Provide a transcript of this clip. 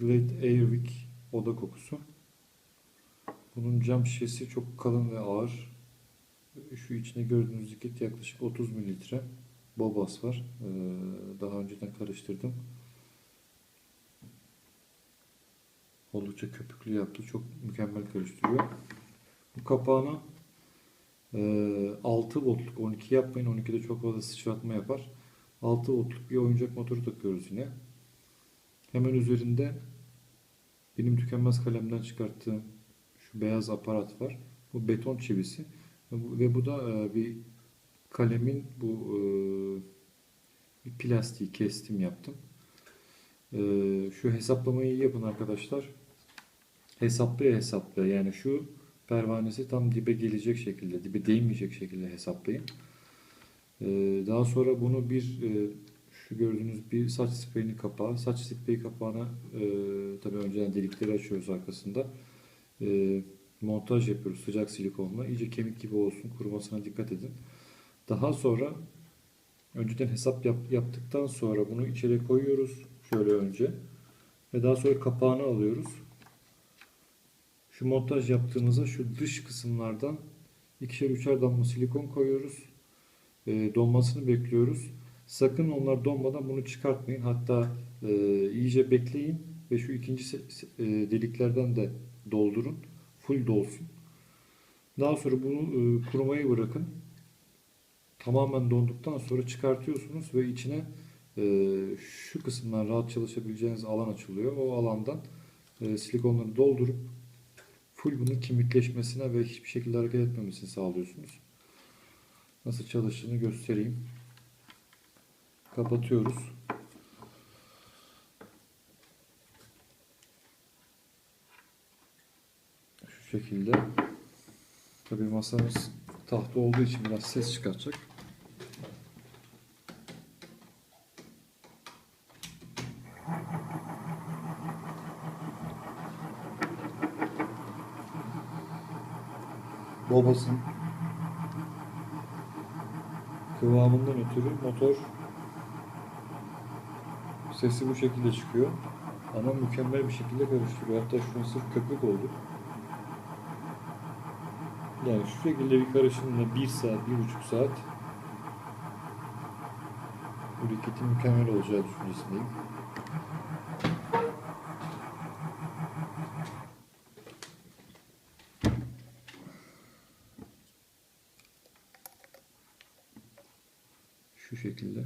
Glade Airwick oda kokusu. Bunun cam şişesi çok kalın ve ağır. Şu içine gördüğünüz liket yaklaşık 30 mililitre. Bobas var. Ee, daha önceden karıştırdım. Oldukça köpüklü yaptı. Çok mükemmel karıştırıyor. Bu kapağına e, 6 voltluk 12 yapmayın. 12'de çok fazla sıçratma yapar. 6 voltluk bir oyuncak motoru takıyoruz yine. Hemen üzerinde benim tükenmez kalemden çıkarttığım şu beyaz aparat var. Bu beton çivisi ve bu, da e, bir kalemin bu e, bir plastiği kestim yaptım. E, şu hesaplamayı yapın arkadaşlar. Hesaplaya hesaplaya yani şu pervanesi tam dibe gelecek şekilde, dibe değmeyecek şekilde hesaplayın. Daha sonra bunu bir şu gördüğünüz bir saç spreyini kapağı. Saç spreyi kapağına e, tabii önceden delikleri açıyoruz arkasında. E, montaj yapıyoruz sıcak silikonla. İyice kemik gibi olsun. Kurumasına dikkat edin. Daha sonra önceden hesap yap- yaptıktan sonra bunu içeri koyuyoruz. Şöyle önce. Ve daha sonra kapağını alıyoruz. Şu montaj yaptığımızda şu dış kısımlardan ikişer üçer damla silikon koyuyoruz. E, donmasını bekliyoruz. Sakın onlar donmadan bunu çıkartmayın. Hatta e, iyice bekleyin ve şu ikinci e, deliklerden de doldurun. Full dolsun. Daha sonra bunu e, kurumaya bırakın. Tamamen donduktan sonra çıkartıyorsunuz ve içine e, şu kısımdan rahat çalışabileceğiniz alan açılıyor. O alandan e, silikonları doldurup full bunun kemikleşmesine ve hiçbir şekilde hareket etmemesini sağlıyorsunuz. Nasıl çalıştığını göstereyim. Kapatıyoruz. Şu şekilde. Tabii masamız tahta olduğu için biraz ses çıkartacak. Bobasın kıvamından ötürü motor sesi bu şekilde çıkıyor. Ama mükemmel bir şekilde karıştırıyor. Hatta şu an sırf köpük oldu. Yani şu şekilde bir karışımla 1 saat, 1,5 saat bu riketin mükemmel olacağı düşüncesindeyim. Şu şekilde.